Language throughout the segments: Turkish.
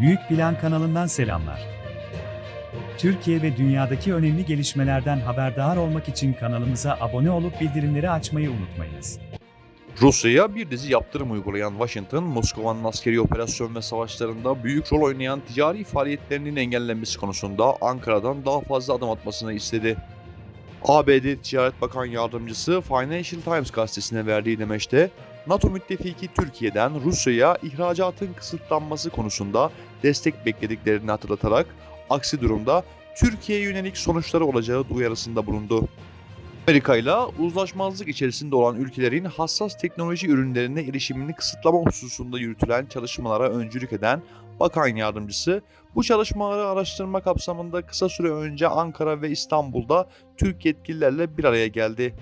Büyük Plan kanalından selamlar. Türkiye ve dünyadaki önemli gelişmelerden haberdar olmak için kanalımıza abone olup bildirimleri açmayı unutmayınız. Rusya'ya bir dizi yaptırım uygulayan Washington, Moskova'nın askeri operasyon ve savaşlarında büyük rol oynayan ticari faaliyetlerinin engellenmesi konusunda Ankara'dan daha fazla adım atmasını istedi. ABD Ticaret Bakan Yardımcısı Financial Times gazetesine verdiği demeçte, NATO müttefiki Türkiye'den Rusya'ya ihracatın kısıtlanması konusunda destek beklediklerini hatırlatarak, aksi durumda Türkiye'ye yönelik sonuçları olacağı uyarısında bulundu. Amerika ile uzlaşmazlık içerisinde olan ülkelerin hassas teknoloji ürünlerine erişimini kısıtlama hususunda yürütülen çalışmalara öncülük eden Bakan Yardımcısı, bu çalışmaları araştırma kapsamında kısa süre önce Ankara ve İstanbul'da Türk yetkililerle bir araya geldi.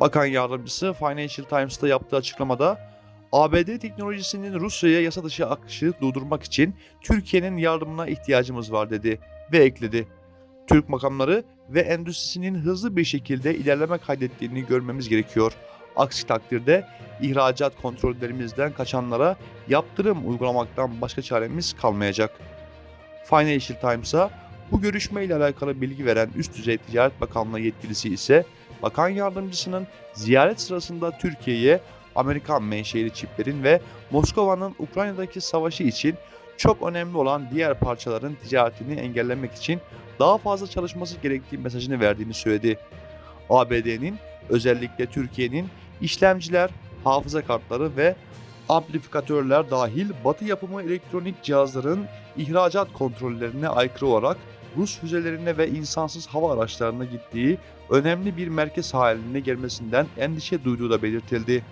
Bakan Yardımcısı Financial Times'ta yaptığı açıklamada, ABD teknolojisinin Rusya'ya yasa dışı akışı durdurmak için Türkiye'nin yardımına ihtiyacımız var dedi ve ekledi. Türk makamları ve endüstrisinin hızlı bir şekilde ilerleme kaydettiğini görmemiz gerekiyor. Aksi takdirde ihracat kontrollerimizden kaçanlara yaptırım uygulamaktan başka çaremiz kalmayacak. Financial Times'a bu görüşme ile alakalı bilgi veren üst düzey Ticaret Bakanlığı yetkilisi ise bakan yardımcısının ziyaret sırasında Türkiye'ye Amerikan menşeli çiplerin ve Moskova'nın Ukrayna'daki savaşı için çok önemli olan diğer parçaların ticaretini engellemek için daha fazla çalışması gerektiği mesajını verdiğini söyledi. ABD'nin özellikle Türkiye'nin işlemciler, hafıza kartları ve amplifikatörler dahil batı yapımı elektronik cihazların ihracat kontrollerine aykırı olarak Rus füzelerine ve insansız hava araçlarına gittiği önemli bir merkez haline gelmesinden endişe duyduğu da belirtildi.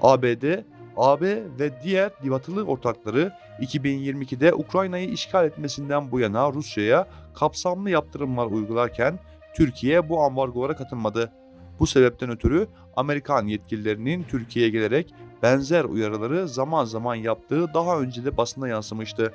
ABD, AB ve diğer batılı ortakları 2022'de Ukrayna'yı işgal etmesinden bu yana Rusya'ya kapsamlı yaptırımlar uygularken Türkiye bu ambargolara katılmadı. Bu sebepten ötürü Amerikan yetkililerinin Türkiye'ye gelerek benzer uyarıları zaman zaman yaptığı daha önce de basına yansımıştı.